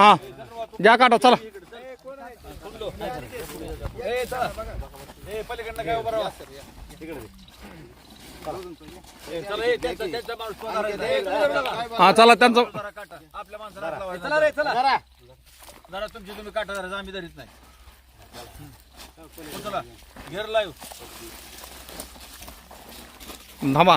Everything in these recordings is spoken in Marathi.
हा. घ्या काटा चला. हा चला त्यांचं आपल्या माणसाला लावायचं. चला रे चला जरा तुमची तुम्ही काटा जरा आम्ही धरीत नाही. चला घेर लाईव्ह थांबा.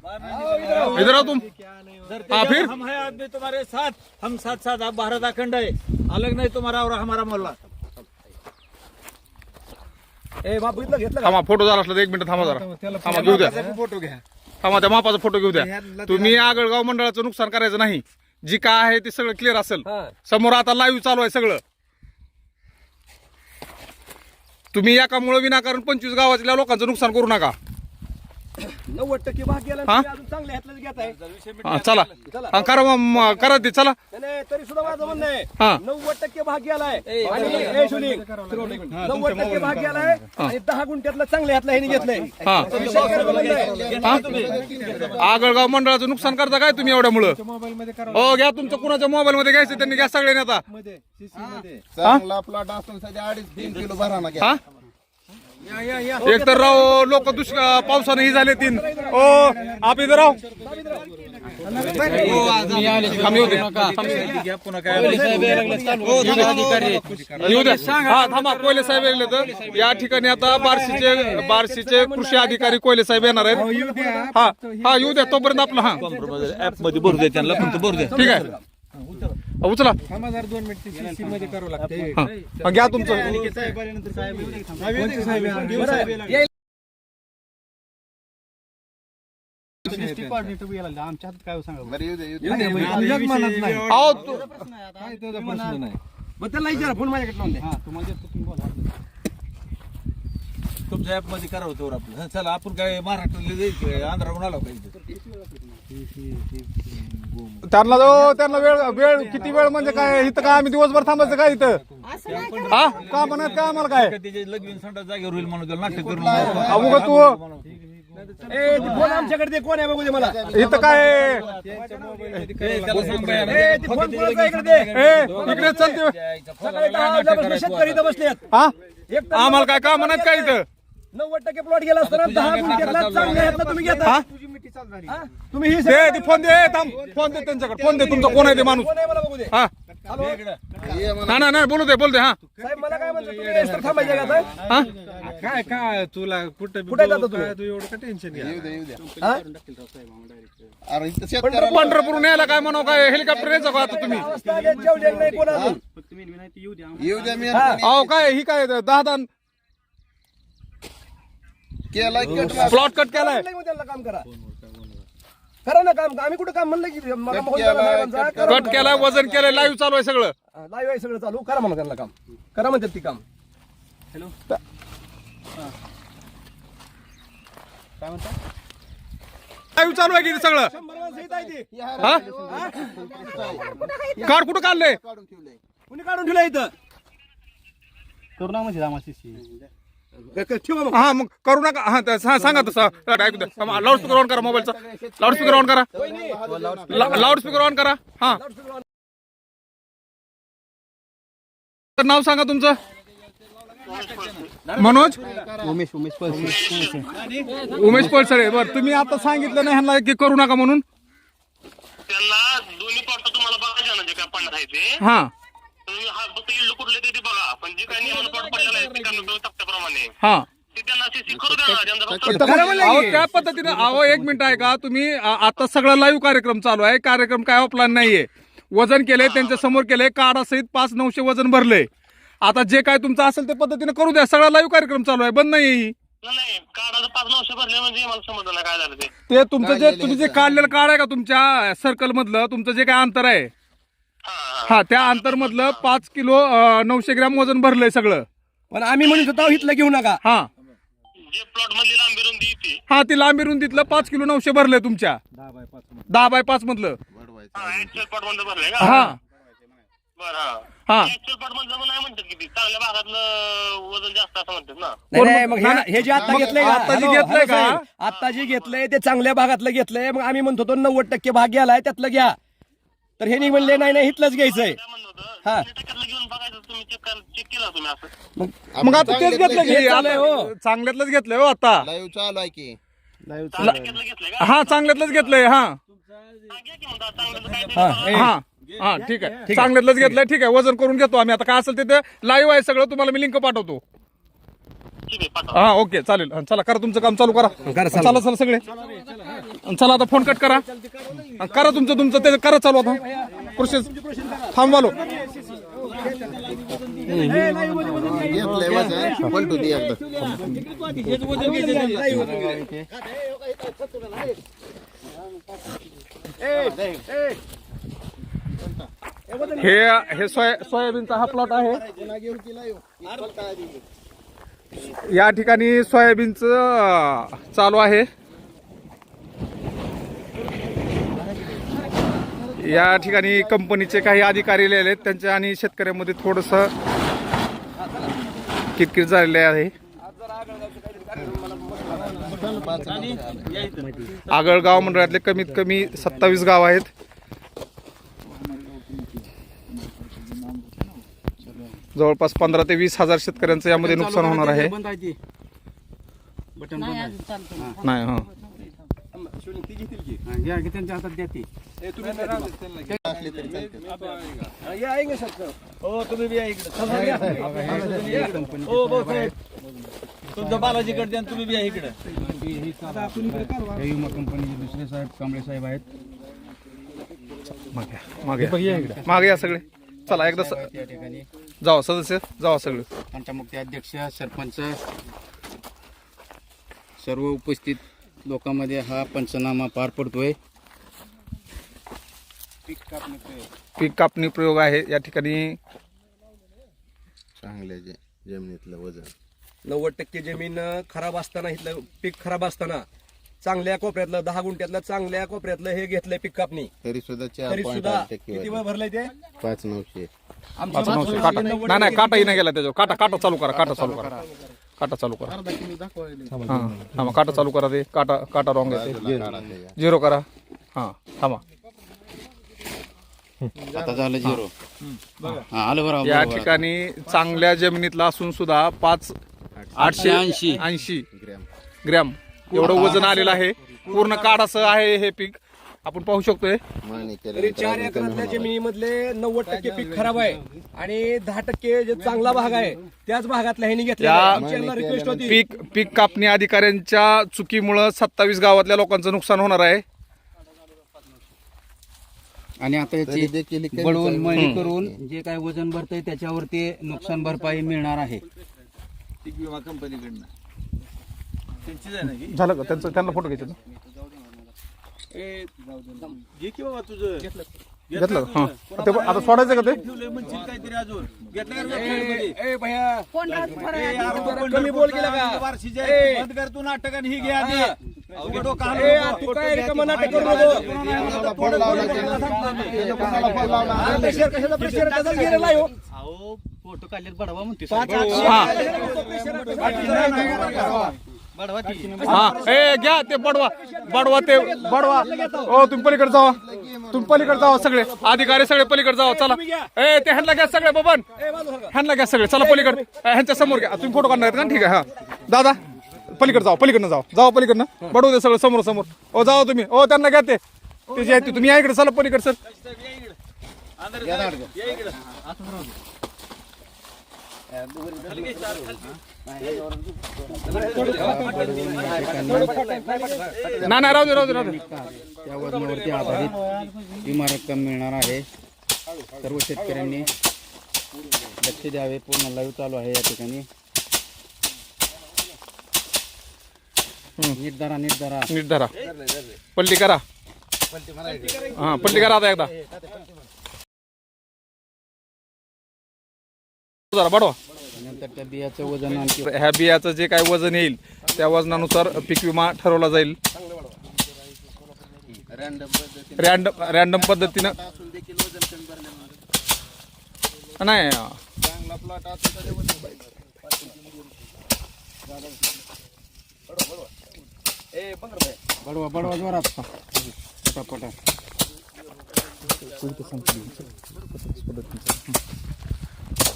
इधर आओ. तुम। हाँ, फिर? हम है आदमी तुम्हारे साथ हम साथ साथ आप भारत अखंड है। अलग नहीं तुम्हारा और हमारा मोहल्ला। ए बाप बघितलं घेतलं थांबा फोटो झाला असला तर एक मिनिट थांबा जरा. थांबा घेऊ द्या. फोटो घ्या. थांबा त्या मापाचा फोटो घेऊ द्या. तुम्ही आगळगाव मंडळाचं नुकसान करायचं नाही. जी काय आहे ते सगळं क्लिअर असेल. समोर आता लाईव्ह चालू आहे सगळं. तुम्ही एकामुळे विनाकारण पंचवीस गावातल्या लोकांचं नुकसान करू नका. नव्वद टक्के भाग गेला हा? तुम्ही अजून चांगल्या ह्यातलं घेत आहे. हा चला. हा करा मग, मग करा ते चला. नाही, नाही तरी सुद्धा माझं म्हणणं हा. आहे नव्वद टक्के भाग गेलाय. आणि नव्वद टक्के भाग गेलाय आणि दहा गुंठ्यातलं चांगल्या ह्यातलं ह्याने घेतलंय. हा. तर विषय करायचं म्हणणं आहे. हा? आगळगाव मंडळाचं नुकसान करता काय तुम्ही एवढ्यामुळं? हो घ्या तुमचं कुणाच्या मोबाईल मध्ये घ्यायचं त्यांनी घ्या सगळ्यांनी आता. चांगला प्लॉट असून सध्या अडीच तीन किलो भराना घ्या. हा? एक तर राव लोक दुष्काळ पावसाने ही झाले तीन. ओ आप इधर राव. होते द्या हा थांबा. कोयले साहेब येले तर. या ठिकाणी आता बार्शीचे बार्शीचे कृषी अधिकारी कोयले साहेब येणार आहेत. हा हा येऊ द्या तोपर्यंत आपलं हा. ऍपमध्ये भरू दे त्यांना फक्त भरू दे ठीक आहे. उचला हा. हा, घ्या तुमचं बरं येऊ दे येऊ दे अहो तू- बरं, त्याला विचारा फोन माझ्याकडे तुमच्या ऍपमध्ये करा होतं आपलं हं, चला आपण काय महाराष्ट्राला जायचं आंध्राहून आलो पाहिजे त्यांना जो त्यांना वेळ वेळ किती वेळ म्हणजे काय? इथं काय आम्ही दिवसभर थांबायचं काय इथं? हा? का म्हणत काय आम्हाला काय? त्याचे लगीन संडा जागेवर होईल म्हणून गेलो, नाटक करून अमुक तू ए ते फोन आमच्याकडे दे कोण आहे बघू दे मला. इथं काय? ए, त्याला सांगा यार. ए ते फोन कोणाचा इकडे दे. ए इकडे चलते सकाळी दहा वाजल्यापासून शेतकरी इथं बसलेत. हा? आम्हाला काय का म्हणत काय इथं? नव्वद टक्के प्लॉट गेला असताना दहा गुंठ्यातला चांगल्या ह्यातला तुम्ही घेता. हा? तुम्ही ही दे ते फोन दे थांब. फोन दे त्यांच्याकडे. फोन दे तुमचा कोण आहे ते माणूस? कोण आहे मला बघू दे. हा. नाही नाही नाही बोलू दे बोल दे हा. साहेब मला काय म्हणतो तुम्ही रजिस्टर थांबायचे का आता? हा? काय काय तुला कुठं कुठे जातो तुम्ही? काय तू एवढं का टेन्शन घ्या? हा? अरे इथं शेतकऱ्याला पंढरपूर न्यायला काय म्हणावं काय हेलिकॉप्टर यायचं का आता तुम्ही. अवस्था आली, जेवढे नाही कोण अजून येऊ द्या. मी अहो काय ही काय दहा दहा केला कटला प्लॉट कट केलाय. त्यांना काम करा. करा ना काम आम्ही कुठं काम म्हणलं की मला मोहन केलं, साहेबांचा, करा कट केलाय. वजन केलंय लाईव्ह चालू आहे सगळं. लाईव्ह आहे सगळं चालू. करा म्हणा त्यांना काम. करा म्हणतात ती काम. लाईव्ह चालू आहे की ते सगळं? शंभर माणसं इथं आहे ती. हा? कार कुठं काढलंय? काढून ठेवलंय? कुणी काढून ठेवलं इथं? क- क- ठेवा मग. हा मग करू नका. हा तर सा- सांगा तसं. ऐकू द्या. लाऊडस्पीकर ऑन करा मोबाईलचा लाऊडस्पीकर ऑन करा. लाऊडस्पीकर ऑन करा. हा. तर नाव सांगा तुमचं? मनोज? उमेश उमेश उमेश पळसळे बर तुम्ही आता सांगितलं नाही ह्यांना की करू नका म्हणून? त्यांना दोन्ही पार्ट तुम्हाला बघायचे ना जे काय पडणार आहे ते. हा. तुम्ही हा फक्त इल्ड कुठले ते बघा. पण जे काही नियमन पाठ पडलेलं आहे ते त्यांना तक्त्याप्रमाणे हा. ते त्यांना असे शिकवू द्या ना त्यांचा फक्त अहो त्या पद्धतीने अहो एक मिनिट आहे का तुम्ही आ- आता सगळा लाईव्ह कार्यक्रम चालू आहे. कार्यक्रम काय ऑफलाईन नाहीये. वजन केलंय त्यांच्यासमोर केलंय कार्डा सहित पाच नऊशे वजन भरलंय. आता जे काय तुमचं असेल ते पद्धतीने करू द्या. सगळा लाईव्ह कार्यक्रम चालू आहे. बंद नाही नाही, नाही. कार्डाचं पाच नऊशे भरले म्हणजे मला समजलं नाही काय झालं ते. ते तुमचं जे तुम्ही जे काढलेलं कार्ड आहे का तुमच्या सर्कल मधलं तुमचं जे काय अंतर आहे? हा त्या अंतर मधलं पाच किलो अं, नऊशे ग्रॅम वजन भरलंय सगळं. पण आम्ही म्हणत होतो इथलं घेऊ नका. हा. जे प्लॉट मधली लांबी रुंदी येते हा ती लांबी रुंदीतलं पाच किलो नऊशे भरलंय तुमच्या. दहा बाय पाच मधलं. ऍक्च्युअल प्लॉटमध्ये भरलंय का? हा. बरं हा. हा. ऍक्च्युअल प्लॉटमध्ये जमा नाही म्हणतात किती? चांगल्या भागातलं वजन जास्त असं म्हणतात ना. नाही, कोण- नाही, मग हे- हे जे आता मग घेतलंय का? आता जे हॅलो, घेतलंय हॅलो का? साहेब, आता जे घेतलंय ते चांगल्या भागातलं घेतलंय. मग आम्ही म्हणतो तो नव्वद टक्के भाग घ्यालाय त्यातलं घ्या. तर हे नाही म्हणले नाही नाही इथलंच घ्यायचंय. हा. मग आता तेच घेतलं की हे चाललंय, हो. चांगल्यातलंच घेतलंय हो आता. लाईव्ह चालू आहे की. टक्क्यातलं घेतलंय का? हा चांगल्यातलंच घेतलंय हा. हा, ते हा, हा. हा ठीक आहे. चांगल्यातलंच घेतलंय ठीक आहे. वजन करून घेतो आम्ही. आता काय असेल तिथे लाईव्ह आहे सगळं तुम्हाला मी लिंक पाठवतो. पाठवा हा ओके चालेल. हा, चला करा तुमचं काम चालू करा. करा चालू. चला चला सगळे. आणि चला आता फोन कट करा. आणि करा तुमचं तुमचं ते करा चालू आता. प्रोसेस थांबवालो. पलटू दे एकदा हे हे सोया सोयाबीनचा हा प्लॉट आहे. या ठिकाणी सोयाबीनचं चालू आहे. या ठिकाणी कंपनीचे काही अधिकारी आलेले आहेत. त्यांच्या आणि शेतकऱ्यांमध्ये थोडस किरकिर झालेले आहे. आगळगाव मंडळातले कमीत कमी सत्तावीस गाव आहेत. जवळपास पंधरा ते वीस हजार शेतकऱ्यांचं यामध्ये नुकसान होणार आहे. नाही हा. हे. आहे का? सर? हो तुम्ही बी या इकडे. हो भाऊ साहेब तुमचं बालाजीकडे द्या आणि तुम्ही बी या इकडे. विमा कंपनीचे दुसरे साहेब कांबळे साहेब आहेत. मागे या, मागे. मागे या सगळे. चला एकदा स- त्या ठिकाणी. जावा सदस्य जावा सगळे. पंचमुक्ती अध्यक्ष सरपंच सर्व उपस्थित लोकांमध्ये हा पंचनामा पार पडतोय. पीक कापणी प्रयोग. आहे. या ठिकाणी चांगल्या जे जमिनीतलं वजन. नव्वद टक्के जमीन अं, खराब असताना इथलं पीक खराब असताना चांगल्या कोपऱ्यातलं दहा गुंठ्यातलं चांगल्या कोपऱ्यातलं हे घेतलंय पीक कापणी तरी सुद्धा चार तरी पॉईंट सुद्धा आठ टक्के किती भरलंय ते? पाच नऊशे. पाच नऊशे. काटा नाही नाही काटाही नाही गेला त्याच्यावर. काटा काटा चालू करा काटा चालू करा. काटा चालू करा. हा थांबा काटा चालू करा ते. काटा काटा रॉंग आहे ते. काढा ते. झिरो करा. हा थांबा. आता झालं झिरो हा आलं बरोबर या बरोबर. ठिकाणी चांगल्या जमिनीतला असून सुद्धा पाच आठशे ऐंशी. ऐंशी ग्रॅम. ग्रॅम. एवढं वजन आलेलं आहे. पूर्ण काढाचं आहे हे पीक. आपण पाहू शकतोय. तरी चार एकरातल्या. जमिनीमधले नव्वद टक्के पीक खराब आहे आणि दहा टक्के जे चांगला भाग आहे त्याच भागातल्या ह्यांनी आमची यांना रिक्वेस्ट होती. पीक पीक कापणी अधिकाऱ्यांच्या चुकीमुळं सत्तावीस गावातल्या लोकांचं नुकसान होणार आहे. आणि आता तरी याची देखील बळवून. मळणी करून जे काय वजन भरतंय त्याच्यावरती नुकसान भरपाई मिळणार आहे. पीक विमा कंपनीकडनं. त्यांचीच आहे ना ही? झालं का त्यांचं त्यांना फोटो घ्यायचे ना? ए, घे की बाबा तुझं घेतलं का? हा ते आता सोडायचं का ते ठेवलंय म्हणशील काहीतरी अजून घेतलं का website मध्ये? ए भैया ए, यार, जरा आपण कमी बोल केला का? बार्शीचे ए. बंद कर तू नाटक आणि ही घे आधी उघड डोकं हलवू ए, नको. तू काय रिकामं नाटक करू नको कोणाला फोन लावला त्यानं? त्यानं कोणाला फोन लावला? अरे, प्रेशर कशाचा प्रेशर कशाचा गेलेला आहे हो? फोटो काढलेत बडवा म्हणते पाच हा हा ए घ्या ते बडवा. बडवा ते बडवा. ओ तुम्ही पलीकडे जावा. तुम्ही पलीकडे जावा सगळे. अधिकारी सगळे पलीकडे जावा. चला. ए ते ह्यांना घ्या सगळे बबन. ह्यांना घ्या सगळे. चला पलीकडे. ए, ह्यांच्या समोर घ्या. तुम्ही फोटो काढणार आहेत का ठीक आहे हा. दादा पलीकडे जावा पलीकडनं जावा. जावा पलीकडनं. बडवू दे सगळं समोर समोर. ओ जावा तुम्ही. ओ त्यांना घ्या ते. जे आहे ते. तुम्ही या इकडे. चला पलीकडे सर. नाही नाही राहू दे राहू दे राहू दे. त्या वजनावरती आधारित विमा रक्कम मिळणार आहे. सर्व शेतकऱ्यांनी लक्ष द्यावे. पूर्ण लाईव्ह चालू आहे या ठिकाणी. नीट धरा नीट धरा. नीट धरा. पलटी करा. हा पलटी करा आता एकदा. जरा बडवा नंतर त्या बियाचं वजन आणखी ह्या बियाचं जे काय वजन येईल त्या वजनानुसार पीक विमा ठरवला जाईल. रॅन्डम पद्धतीने. रॅन्डम रॅन्डम पद्धतीनं. असून देखील वजन कमी भरल्यानंतर नाही चांगला प्लॉट असून त्याचे वजन पाहिजे बडवा बडवा जोरात. पटापटा.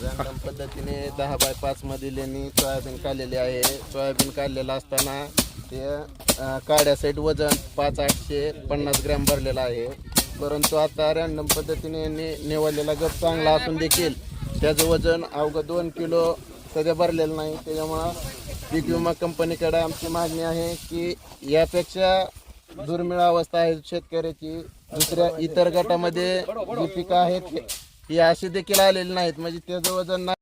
रॅन्डम पद्धतीने दहा बाय पाच मधील यांनी सोयाबीन काढलेले आहे. सोयाबीन काढलेलं असताना ते काड्या साईड वजन पाच आठशे पन्नास ग्रॅम भरलेलं आहे. परंतु आता रॅन्डम पद्धतीने यांनी निवडलेला गप चांगला असून देखील त्याचं वजन अवघं दोन किलो सध्या भरलेलं नाही. त्याच्यामुळं पीक विमा कंपनीकडे आमची मागणी आहे की यापेक्षा दुर्मिळ अवस्था आहे शेतकऱ्याची. दुसऱ्या इतर गटामध्ये जी पिकं आहेत ही अशी देखील आलेली नाहीत. म्हणजे त्याचं वजन नाही.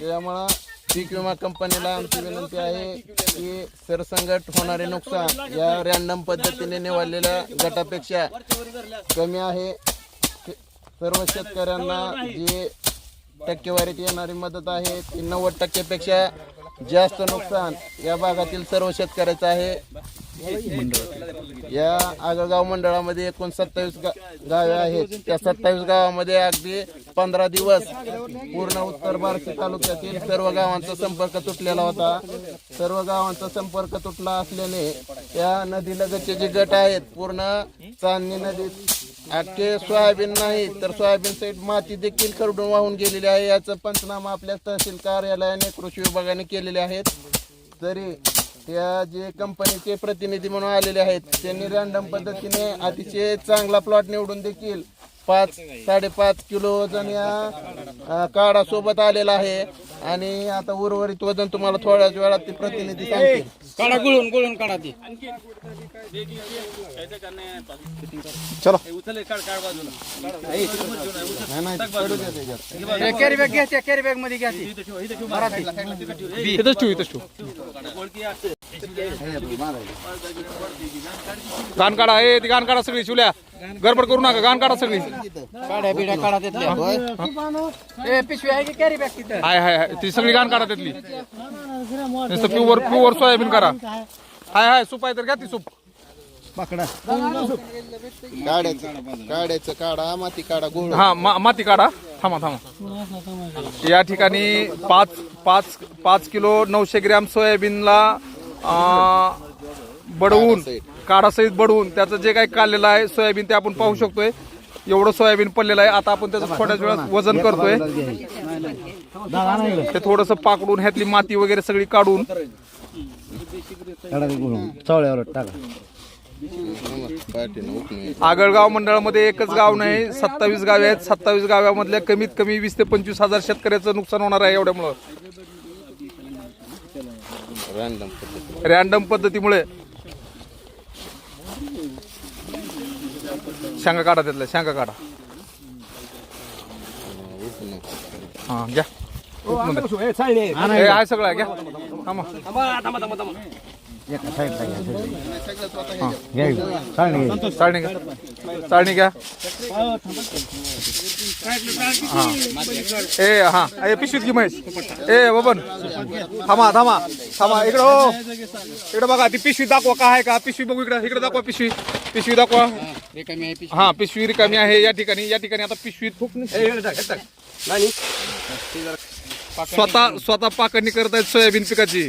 त्यामुळं पीक विमा कंपनीला आमची विनंती आहे की सरसंगट होणारे नुकसान या रॅन्डम पद्धतीने निवडलेल्या गटापेक्षा कमी आहे. सर्व शेतकऱ्यांना जी टक्केवारीत येणारी मदत आहे ती नव्वद टक्केपेक्षा जास्त नुकसान या भागातील सर्व शेतकऱ्याचं आहे. या आगळगाव मंडळामध्ये एकूण सत्तावीस गा गावे आहेत. त्या सत्तावीस गावामध्ये अगदी पंधरा दिवस पूर्ण उत्तर बार्शी तालुक्यातील सर्व गावांचा संपर्क तुटलेला होता. सर्व गावांचा संपर्क तुटला असल्याने या नदीलगतचे जे गट आहेत पूर्ण चांदणी नदीत अख्खे सोयाबीन नाही तर सोयाबीन सहित माती देखील खरडून वाहून गेलेली आहे. याचं पंचनामा आपल्या तहसील कार्यालयाने कृषी विभागाने केलेले आहेत. तरी त्या जे कंपनीचे प्रतिनिधी म्हणून आलेले आहेत त्यांनी रॅन्डम पद्धतीने अतिशय चांगला प्लॉट निवडून देखील पाच साडेपाच किलो वजन या अं, काढासोबत आलेला आहे. आणि आता उर्वरित वजन तुम्हाला थोड्याच वेळात ते प्रतिनिधी सांगतील. काढा गुळून गुळून काढा ते. चलो. कॅरी बॅग घ्या कॅरी बॅगमध्ये घ्या ठेवू ठेवू गाण काढा ए ती गाण काढा सगळी शिवल्या. गडबड करू नका गाण काढा सगळी. बिड्या काढा तिथल्या. ए पिशवी आहे की कॅरी बॅग तिथं? हाय हाय हाय. ती सगळी गाण काढा त्यातली नुसतं प्युअर प्युअर सोयाबीन करा. हाय हाय सूप आहे तर घ्या ती सूप. काढा माती काढा गोळ हा मा- माती काढा. थांबा थांबा. या ठिकाणी पाच पाच पाच किलो नऊशे ग्रॅम सोयाबीनला बडवून काढासहित बडवून त्याचं जे काही काढलेलं आहे सोयाबीन ते आपण पाहू शकतोय. एवढं सोयाबीन पडलेलं आहे. आता आपण त्याचं थोड्याच वेळात वजन करतोय. ते थोडस पाकडून ह्यातली माती वगैरे सगळी काढून. आगळगाव मंडळामध्ये एकच गाव नाही सत्तावीस गावे आहेत. सत्तावीस गावामधल्या कमीत कमी वीस ते पंचवीस हजार शेतकऱ्याचं नुकसान होणार आहे एवढ्यामुळं. रॅन्डम रॅन्डम पद्धतीमुळे. शेंगा काढा त्यातल्या शेंगा काढा. हा घ्या. उचलून द्या. हे आहे सगळं घ्या चाळणी घ्या चाळणी घ्या ए हा ए पिशवीत घे महेश ए बबन थांबा थांबा थांबा इकडं हो इकडं बघा ती पिशवी दाखवा काय आहे का पिशवी बघू इकडं इकडं दाखवा पिशवी पिशवी दाखवा पिशवी हा पिशवी रिकामी आहे या ठिकाणी या ठिकाणी आता पिशवीत स्वतः स्वतः पाकणी करत आहेत सोयाबीन पिकाची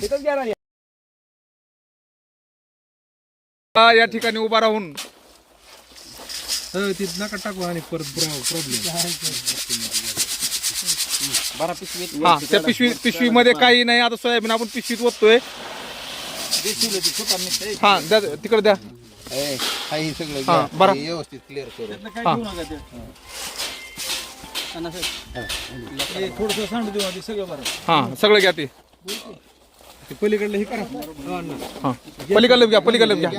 या ठिकाणी उभा राहून. ती नका टाकू आणि परत प्रॉब्लेम बारा पिशवीत हा त्या पिशवी पिशवीमध्ये काही नाही. आता सोयाबीन आपण पिशवीत ओततोय. हा द्या तिकडे द्या. काही सगळं हा. बरं. व्यवस्थित क्लिअर करू. थोडस सांडू देऊ आधी सगळं बरं. हा सगळं घ्या ते. पलीकडलं हे करा. हा. पलीकडलं घ्या पलीकडलं घ्या.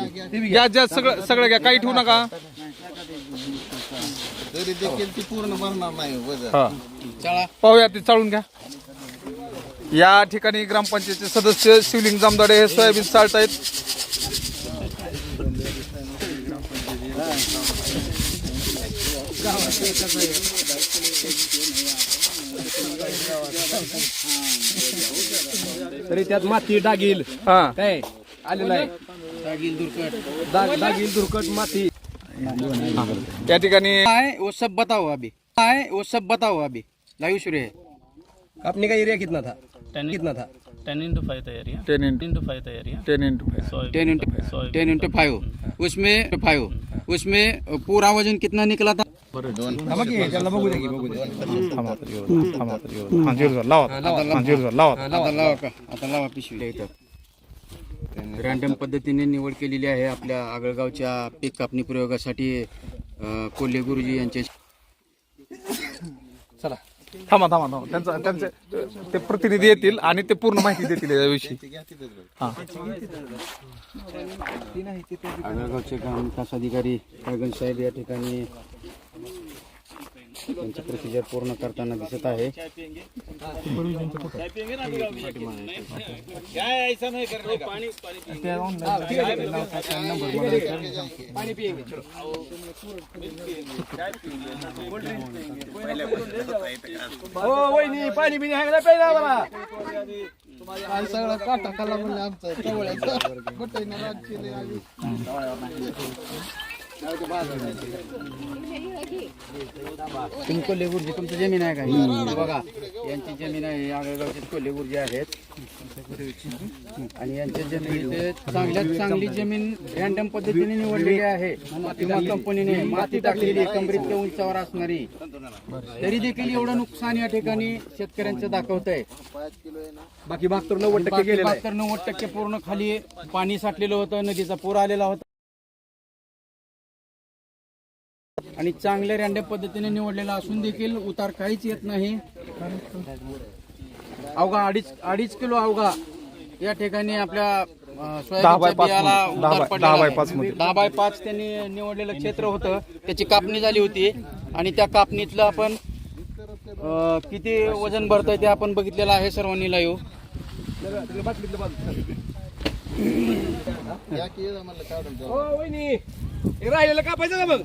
घ्या ज्या सगळं सगळं घ्या काही ठेवू नका. तरी देखील ती पूर्ण भरणार नाही वजन. हा. पाहूया ते चाळून घ्या. या ठिकाणी ग्रामपंचायतचे सदस्य शिवलिंग जामदाडे हे सोयाबीन चालत आहेत तरी त्यात माती डागील हा. काय? आलेलं आहे दागील दुर्कट. डाग डागील दुर्कट माती. या ठिकाणी है वो सब बताओ अभी. है वो सब बताओ अभी. लाइव शुरू है. कापणी का एरिया कितना था? टेन कितना था? टेन इंटू फाइव तैयारी है टेन इंटू इंटू फाइव तैयारी है ten into five ten into ten into five उसमें फाइव उसमें पूरा वज़न कितना निकला था? रॅन्डम पद्धतीने निवड केलेली आहे आपल्या आगळगावच्या पीक कापणी प्रयोगासाठी कोल्हे गुरुजी यांचे. चला. थांबा थांबा थांबा. त्यांचा त्यांचे ते प्रतिनिधी येतील आणि ते पूर्ण माहिती देतील याविषयी. हा. आगळगावचे ग्रामविकास अधिकारी कायगन साहेब या ठिकाणी त्यांचं प्रोसिजर पूर्ण करताना दिसत आहे हो वहिनी पाणी बिणी आहे का नाही प्यायला आम्हाला? तुम्ही कोल्हे गुरुजी तुमची जमीन आहे का? बघा यांची जमीन आहे आगळगावचे कोल्हे गुरुजी आहेत. आणि यांच्या जमिनीत चांगल्यात चांगली जमीन रॅन्डम पद्धतीने निवडलेली आहे. किंवा कंपनीने माती टाकलेली कमरीतल्या उंचावर असणारी. तरी देखील एवढं नुकसान या ठिकाणी शेतकऱ्यांचं दाखवत आहे बाकी भाग तर नव्वद टक्के गेलेला आहे. तर नव्वद टक्के पूर्ण खाली पाणी साठलेलं होतं नदीचा पूर आलेला होता. आणि चांगल्या रॅन्डम पद्धतीने निवडलेला असून देखील उतार काहीच येत नाही. अवघा अडीच अडीच किलो अवघा या ठिकाणी आपल्या दहा बाय पाच त्यांनी निवडलेलं क्षेत्र होतं. त्याची कापणी झाली होती. आणि त्या कापणीतलं आपण किती वजन भरतंय ते आपण बघितलेलं आहे सर्वांनी लाईव्ह हो हे राहिलेलं कापायचं का मग?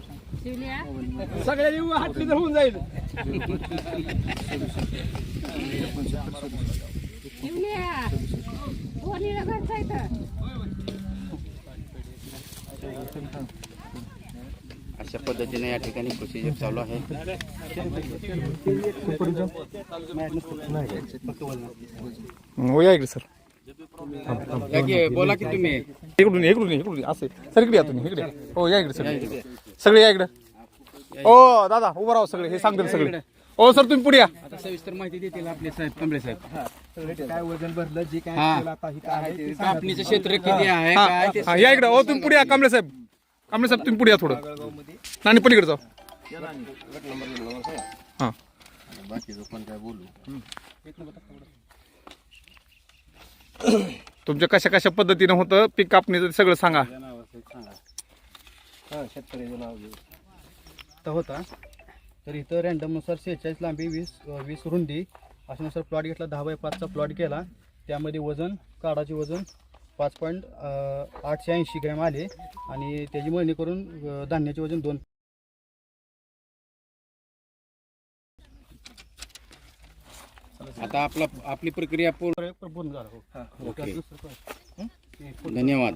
सगळ्यांनी हाटली तर होऊन जाईल. अशा पद्धतीने या ठिकाणी प्रोसिजर चालू आहे. हो या इकडे सर. बोला की तुम्ही. इकडून इकडून इकडून. असे सर इकडे या तुम्ही इकडे हो या इकडे सर सगळे या इकडे. हो दादा उभं राहा सगळे हे सांगतील सगळे. हो सर तुम्ही पुढे या. आता सविस्तर माहिती देतील आपले साहेब कमळे साहेब. काय वजन भरलं जे काय हा. आता हे काय कापणीचं क्षेत्र किती आहे हा काय ते हा, या इकडे. हो तुम्ही पुढे या कांबळे साहेब. कांबळे साहेब तुम्ही पुढे या थोडं. आणि पलीकडे जाऊ. हा. तुमच्या कशा कशा पद्धतीनं होतं? पीक कापणीचं ते सगळं सांगा. तर होता. तर इथं रॅन्डमनुसार सेहेचाळीस लांबी वीस वीस रुंदी अशानुसार प्लॉट घेतला. दहा बाय पाचचा प्लॉट केला. त्यामध्ये वजन काढाचे वजन पाच पॉईंट आठशे ऐंशी ग्रॅम आले. आणि त्याची मळणी करून धान्याचे वजन दोन आता आपला आपली प्रक्रिया पूर्ण झाला. धन्यवाद.